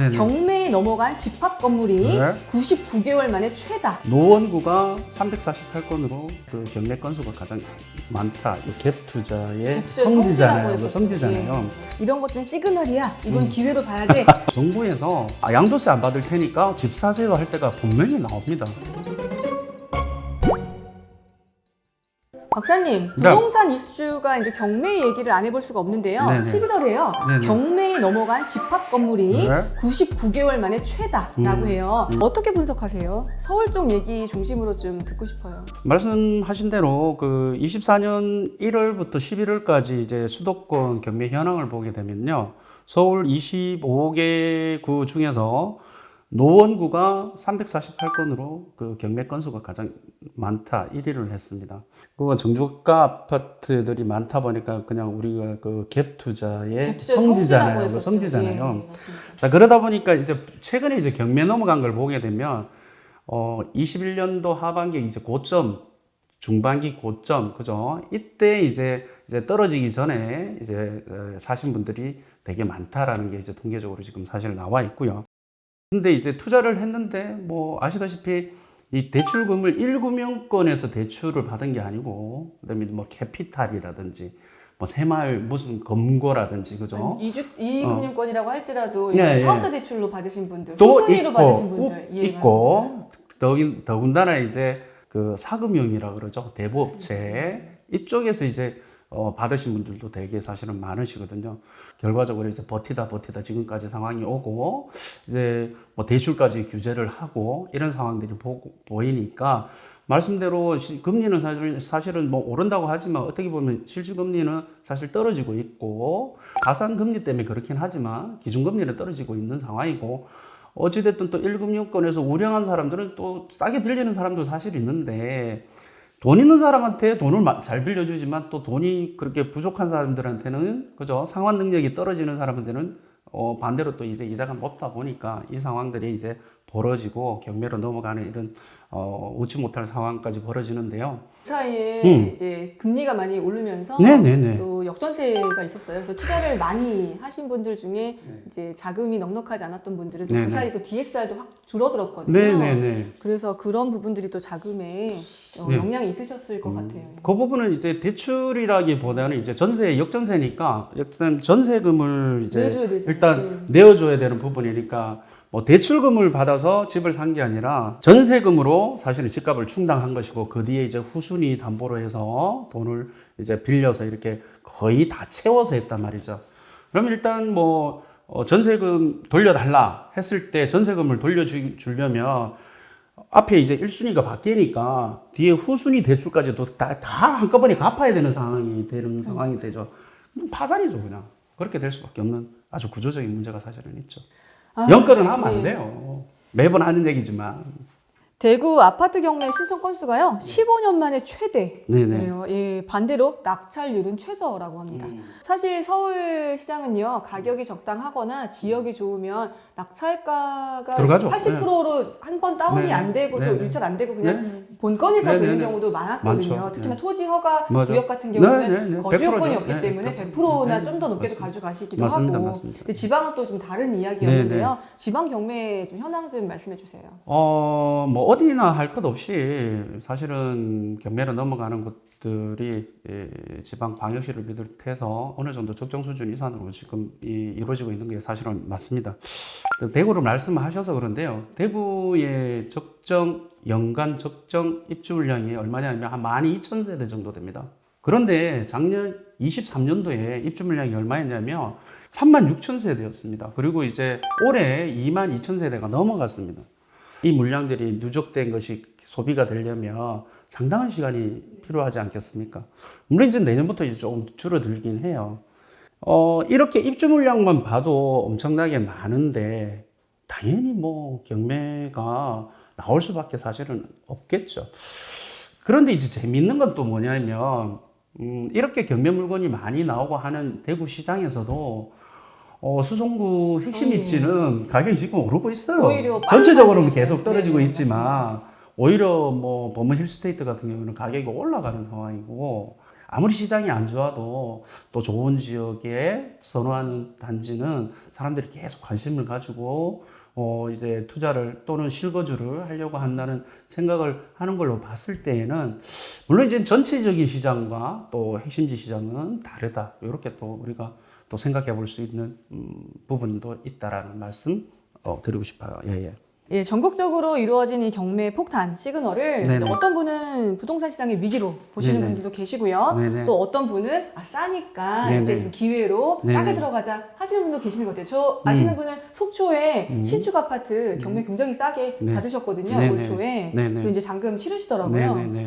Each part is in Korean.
네네. 경매에 넘어간 집합 건물이 네. 99개월 만에 최다. 노원구가 348건으로 그 경매 건수가 가장 많다. 이 갭 투자의 성지잖아요. 성지라고 그 성지잖아요. 예. 이런 것들은 시그널이야. 이건 음. 기회로 봐야 돼. 정부에서 아, 양도세 안 받을 테니까 집 사세요 할 때가 분명히 나옵니다. 박사님, 네. 부동산 이슈가 이제 경매 얘기를 안 해볼 수가 없는데요. 네네. 11월에요. 네네. 경매에 넘어간 집합 건물이 네. 99개월 만에 최다라고 음. 해요. 어떻게 분석하세요? 서울 쪽 얘기 중심으로 좀 듣고 싶어요. 말씀하신 대로 그 24년 1월부터 11월까지 이제 수도권 경매 현황을 보게 되면요. 서울 25개 구 중에서 노원구가 348건으로 그 경매 건수가 가장 많다 1위를 했습니다. 그건 정주가 아파트들이 많다 보니까 그냥 우리가 그 갭 투자의 성지잖아요. 그. 성지잖아요. 예, 예. 자 그러다 보니까 이제 최근에 이제 경매 넘어간 걸 보게 되면 어 21년도 하반기 이제 고점 중반기 고점 그죠 이때 이제 이제 떨어지기 전에 이제 어, 사신 분들이 되게 많다라는 게 이제 통계적으로 지금 사실 나와 있고요. 근데 이제 투자를 했는데 뭐 아시다시피 이 대출금을 1금융권에서 대출을 받은 게 아니고 그다음에 뭐 캐피탈이라든지 뭐 새마을 무슨 검거라든지 그죠? 이주 이금융권이라고 할지라도 네, 이제 예. 사업자 대출로 받으신 분들, 또 수수리로 있고, 받으신 분들, 예, 있고 더군, 더군다나 이제 그 사금융이라 그러죠? 대부업체 이쪽에서 이제 어, 받으신 분들도 되게 사실은 많으시거든요. 결과적으로 이제 버티다 버티다 지금까지 상황이 오고 이제 뭐 대출까지 규제를 하고 이런 상황들이 보, 보이니까 말씀대로 시- 금리는 사실, 사실은 뭐 오른다고 하지만 어떻게 보면 실질 금리는 사실 떨어지고 있고 가산 금리 때문에 그렇긴 하지만 기준 금리는 떨어지고 있는 상황이고 어찌됐든 또 1금융권에서 우량한 사람들은 또 싸게 빌리는 사람도 사실 있는데 돈 있는 사람한테 돈을 마- 잘 빌려주지만 또 돈이 그렇게 부족한 사람들한테는 그죠? 상환 능력이 떨어지는 사람한테는 어 반대로 또 이제 이자가 높다 보니까 이 상황들이 이제 벌어지고 경매로 넘어가는 이런 어 웃지 못할 상황까지 벌어지는데요. 그 사이에 음. 이제 금리가 많이 오르면서 네네네. 또 역전세가 있었어요. 그래서 투자를 많이 하신 분들 중에 이제 자금이 넉넉하지 않았던 분들은 또 네네. 그 사이 또 DSR도 확 줄어들었거든요. 네네네. 그래서 그런 부분들이 또 자금에 어, 네. 영향이 있으셨을 것 같아요. 그 부분은 이제 대출이라기보다는 이제 전세 역전세니까 일단 전세금을 이제 내줘야 되죠. 일단 내어줘야 되는 부분이니까 뭐 대출금을 받아서 집을 산 게 아니라 전세금으로 사실은 집값을 충당한 것이고 그 뒤에 이제 후순위 담보로 해서 돈을 이제 빌려서 이렇게 거의 다 채워서 했단 말이죠. 그러면 일단 뭐 어, 전세금 돌려달라 했을 때 전세금을 돌려주려면 앞에 이제 1순위가 바뀌니까 뒤에 후순위 대출까지도 다, 다 한꺼번에 갚아야 되는 상황이 되는 상황이 되죠. 파산이죠, 그냥. 그렇게 될 수밖에 없는 아주 구조적인 문제가 사실은 있죠. 아, 연끌은 하면 안 네. 돼요. 매번 하는 얘기지만. 대구 아파트 경매 신청 건수가요 15년 만에 최대. 네네. 그래요. 예, 반대로 낙찰률은 최저라고 합니다. 음. 사실 서울 시장은요 가격이 적당하거나 지역이 좋으면 낙찰가가 들어가죠. 80%로 한번 다운이 네. 안 되고 또 네. 유찰 안 되고 그냥 네. 본건에서 네, 네, 되는 네. 경우도 많았거든요. 많죠. 특히나 네. 토지 허가 맞아. 구역 같은 네, 경우는 네, 네. 거주 요건이 100%죠. 없기 네, 때문에 100%. 100%나 네. 좀더 높게도. 가져가시기도 맞습니다, 하고. 맞습니다. 근데 지방은 또 좀 다른 이야기였는데요. 지방 경매 좀 현황 좀 말씀해 주세요. 어, 뭐, 어디나 할 것 없이 사실은 경매로 넘어가는 곳들이 예, 지방 방역시를 비롯해서 어느 정도 적정 수준 이상으로 지금 이, 이루어지고 있는 게 사실은 맞습니다. 그 대구를 말씀하셔서 그런데요. 대구의 적정, 연간 적정 입주 물량이 얼마냐면 한 12,000세대 정도 됩니다. 그런데 작년 23년도에 입주 물량이 얼마였냐면 36,000세대였습니다. 그리고 이제 올해 22,000세대가 넘어갔습니다. 이 물량들이 누적된 것이 소비가 되려면 상당한 시간이 필요하지 않겠습니까? 물론 이제 내년부터 이제 조금 줄어들긴 해요. 어, 이렇게 입주 물량만 봐도 엄청나게 많은데, 당연히 뭐 경매가 나올 수밖에 사실은 없겠죠. 그런데 이제 재밌는 건 또 뭐냐면, 음, 이렇게 경매 물건이 많이 나오고 하는 대구 시장에서도 어, 수성구 핵심 어, 예. 입지는 가격이 지금 오르고 있어요. 전체적으로는. 계속 떨어지고 네, 네, 있지만 오히려 뭐 버문 힐스테이트 같은 경우는 가격이 올라가는 상황이고 아무리 시장이 안 좋아도 또 좋은 지역에 선호하는 단지는 사람들이 계속 관심을 가지고 어 이제 투자를 또는 실거주를 하려고 한다는 생각을 하는 걸로 봤을 때에는 물론 이제 전체적인 시장과 또 핵심지 시장은 다르다 이렇게 또 우리가 또 생각해 볼 수 있는 음, 부분도 있다라는 말씀 어, 드리고 싶어요. 예, 예. 예, 전국적으로 이루어진 이 경매 폭탄 시그널을 네네. 이제 어떤 분은 부동산 시장의 위기로 보시는 네네. 분들도 계시고요. 네네. 또 어떤 분은 아, 싸니까 네네. 이렇게 좀 기회로 네네. 싸게 들어가자 하시는 분도 계시는 것 같아요. 저 아시는 분은 속초에 음. 신축 아파트 경매 굉장히 싸게 네. 받으셨거든요. 네네. 올 초에. 네네. 그 이제 잔금 치르시더라고요. 네네네.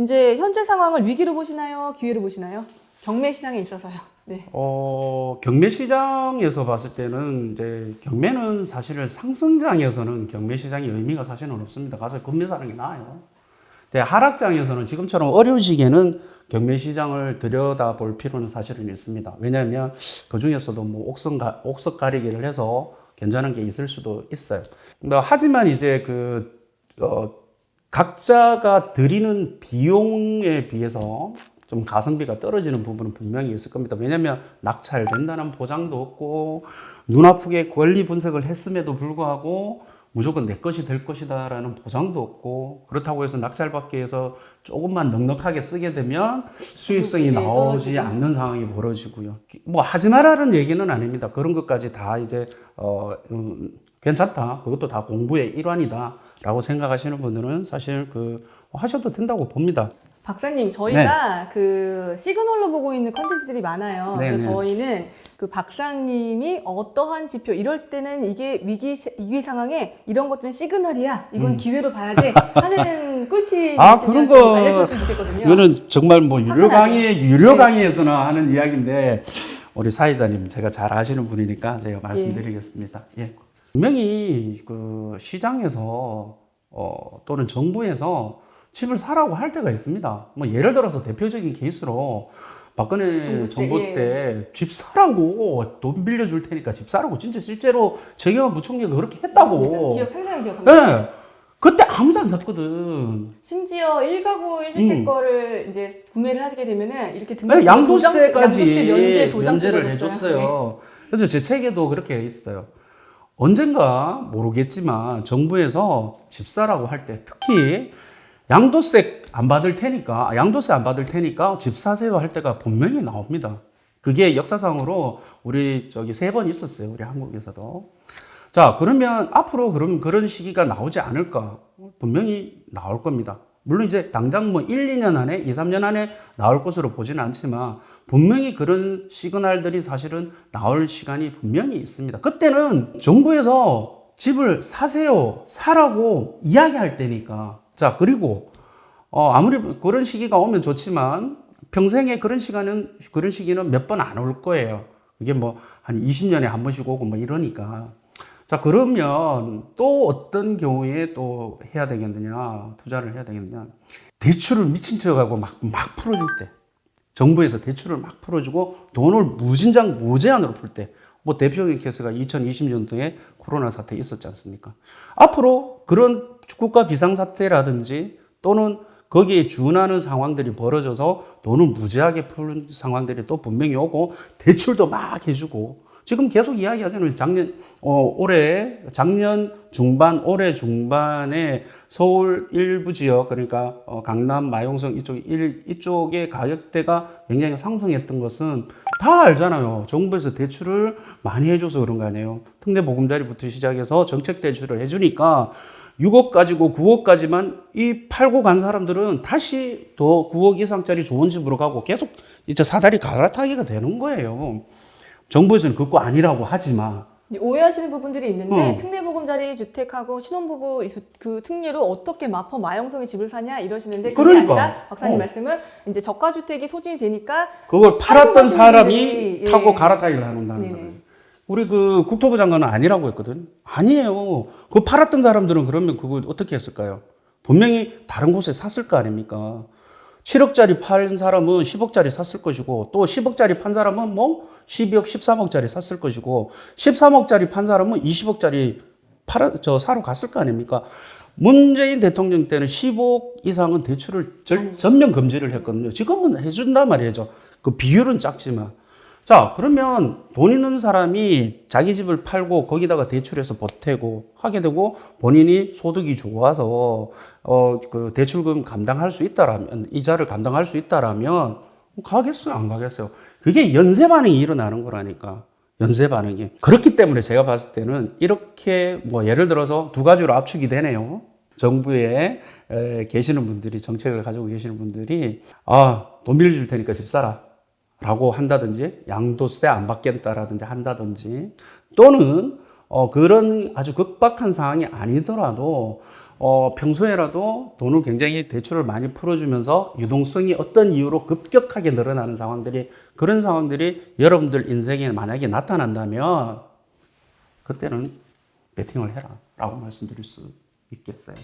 이제 현재 상황을 위기로 보시나요? 기회로 보시나요? 경매 시장에 있어서요. 네. 어, 경매 시장에서 봤을 때는 이제 경매는 사실은 상승장에서는 경매 시장의 의미가 사실은 없습니다. 가서 건매 사는 게 나아요. 근데 하락장에서는 지금처럼 어려운 시기에는 경매 시장을 들여다 볼 필요는 사실은 있습니다. 왜냐하면 그 중에서도 뭐 옥석, 가, 옥석 가리기를 해서 괜찮은 게 있을 수도 있어요. 하지만 이제 그, 어, 각자가 들이는 비용에 비해서 좀 가성비가 떨어지는 부분은 분명히 있을 겁니다. 왜냐하면 낙찰된다는 보장도 없고 눈 아프게 권리 분석을 했음에도 불구하고 무조건 내 것이 될 것이다라는 보장도 없고 그렇다고 해서 낙찰받기 위해서 조금만 넉넉하게 쓰게 되면 수익성이 예, 나오지. 않는 상황이 벌어지고요. 뭐 하지 말라는 얘기는 아닙니다. 그런 것까지 다 이제 어 음, 괜찮다. 그것도 다 공부의 일환이다라고 생각하시는 분들은 사실 그 하셔도 된다고 봅니다. 박사님, 저희가 그 시그널로 보고 있는 컨텐츠들이 많아요. 네, 그래서 네. 저희는 그 박사님이 어떠한 지표, 이럴 때는 이게 위기, 시- 위기 상황에 이런 것들은 시그널이야. 이건 기회로 봐야 돼. 하는 꿀팁 음. 아, 있으면 그런 좀 거- 알려주셨으면 좋겠거든요. 이거는 정말 뭐 유료 화끈하게. 강의 유료 네. 강의에서나 하는 이야기인데 우리 사회자님 제가 잘 아시는 분이니까 제가 말씀드리겠습니다. 예. 분명히 그 시장에서 어, 또는 정부에서 집을 사라고 할 때가 있습니다. 뭐 예를 들어서 대표적인 케이스로 박근혜 정부 때, 정부 예. 때집 사라고 돈 빌려줄 테니까 집 사라고 진짜 실제로 정영환 부총리가 그렇게 했다고. 기억 상당히 기억합니다. 예. 그때 아무도 안 샀거든. 심지어 1가구 1주택 음. 거를 이제 구매를 하게 되면은 이렇게 등록 네, 양도세까지 양도세 면제 도장 면제를 써버렸어요. 해줬어요. 그래서 제 책에도 그렇게 있어요. 언젠가 모르겠지만 정부에서 집사라고 할 때 특히 양도세 안 받을 테니까 아, 양도세 안 받을 테니까 집 사세요 할 때가 분명히 나옵니다. 그게 역사상으로 우리 저기 세 번 있었어요. 우리 한국에서도. 자, 그러면 앞으로 그럼 그런 시기가 나오지 않을까? 분명히 나올 겁니다. 물론 이제 당장 뭐 1, 2년 안에, 2, 3년 안에 나올 것으로 보지는 않지만 분명히 그런 시그널들이 사실은 나올 시간이 분명히 있습니다. 그때는 정부에서 집을 사세요, 사라고 이야기할 때니까. 자, 그리고 어, 아무리 그런 시기가 오면 좋지만 평생에 그런 시간은 그런 시기는 몇 번 안 올 거예요. 이게 뭐 한 20년에 한 번씩 오고 뭐 이러니까. 자, 그러면 또 어떤 경우에 또 해야 되겠느냐, 투자를 해야 되겠느냐. 대출을 미친 척 하고 막, 막 풀어줄 때. 정부에서 대출을 막 풀어주고 돈을 무진장 무제한으로 풀 때. 뭐 대표적인 케이스가 2020년도에 코로나 사태 있었지 않습니까? 앞으로 그런 국가 비상사태라든지 또는 거기에 준하는 상황들이 벌어져서 돈을 무지하게 푸는 상황들이 또 분명히 오고 대출도 막 해주고 지금 계속 이야기하잖아요. 작년 어 올해 작년 중반 올해 중반에 서울 일부 지역 그러니까 어, 강남 마용성 이쪽 일 이쪽의 가격대가 굉장히 상승했던 것은 다 알잖아요. 정부에서 대출을 많이 해줘서 그런 거 아니에요. 특례 보금자리부터 시작해서 정책 대출을 해주니까 6억 가지고 9억까지만 이 팔고 간 사람들은 다시 더 9억 이상짜리 좋은 집으로 가고 계속 이제 사다리 갈아타기가 되는 거예요. 정부에서는 그거 아니라고 하지만 오해하시는 부분들이 있는데 어. 특례보금자리 주택하고 신혼부부 이- 그 특례로 어떻게 마포 마영성에 집을 사냐 이러시는데 그게 그러니까. 아니라 박사님 어. 말씀은 이제 저가 주택이 소진이 되니까 그걸 팔았던 사람이 분들이, 타고 예. 갈아타기를 하는다는 네네. 거예요. 우리 그 국토부 장관은 아니라고 했거든. 아니에요. 그 팔았던 사람들은 그러면 그걸 어떻게 했을까요? 분명히 다른 곳에 샀을 거 아닙니까? 7억짜리 팔 사람은 10억짜리 샀을 것이고 또 10억짜리 판 사람은 뭐 12억, 13억짜리 샀을 것이고 13억짜리 판 사람은 20억짜리 팔아 저 사러 갔을 거 아닙니까? 문재인 대통령 때는 10억 이상은 대출을 절, 전면 금지를 했거든요. 지금은 해준단 말이죠. 그 비율은 작지만. 자, 그러면 돈 있는 사람이 자기 집을 팔고 거기다가 대출해서 보태고 하게 되고 본인이 소득이 좋아서 어, 그 대출금 감당할 수 있다라면, 이자를 감당할 수 있다라면 가겠어요? 안 가겠어요? 그게 연쇄 반응이 일어나는 거라니까. 연쇄 반응이. 그렇기 때문에 제가 봤을 때는 이렇게 뭐 예를 들어서 두 가지로 압축이 되네요. 정부에 에, 계시는 분들이 정책을 가지고 계시는 분들이 아, 돈 빌려줄 테니까 집 사라. 라고 한다든지 양도세 안 받겠다라든지 한다든지 또는 어, 그런 아주 급박한 상황이 아니더라도 어, 평소에라도 돈을 굉장히 대출을 많이 풀어주면서 유동성이 어떤 이유로 급격하게 늘어나는 상황들이 그런 상황들이 여러분들 인생에 만약에 나타난다면 그때는 베팅을 해라 라고 말씀드릴 수 있겠어요.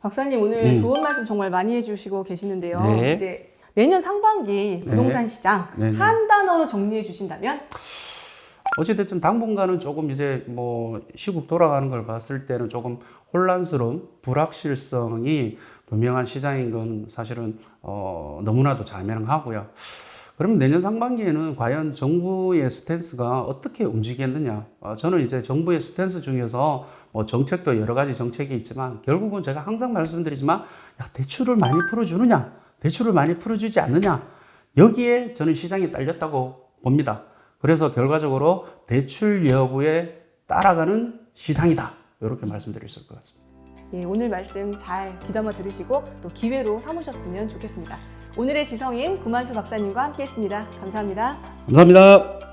박사님 오늘 음. 좋은 말씀 정말 많이 해주시고 계시는데요. 네. 이제 내년 상반기 부동산 시장 네, 네. 한 단어로 정리해 주신다면 어찌됐든 당분간은 조금 이제 뭐 시국 돌아가는 걸 봤을 때는 조금 혼란스러운 불확실성이 분명한 시장인 건 사실은 어 너무나도 자명하고요. 그러면 내년 상반기에는 과연 정부의 스탠스가 어떻게 움직이겠느냐? 어, 저는 이제 정부의 스탠스 중에서 뭐 정책도 여러 가지 정책이 있지만 결국은 제가 항상 말씀드리지만 야, 대출을 많이 풀어주느냐? 대출을 많이 풀어주지 않느냐? 여기에 저는 시장이 딸렸다고 봅니다. 그래서 결과적으로 대출 여부에 따라가는 시장이다. 이렇게 말씀드릴 수 있을 것 같습니다. 예, 오늘 말씀 잘 귀담아 들으시고 또 기회로 삼으셨으면 좋겠습니다. 오늘의 지성인 구만수 박사님과 함께했습니다. 감사합니다. 감사합니다.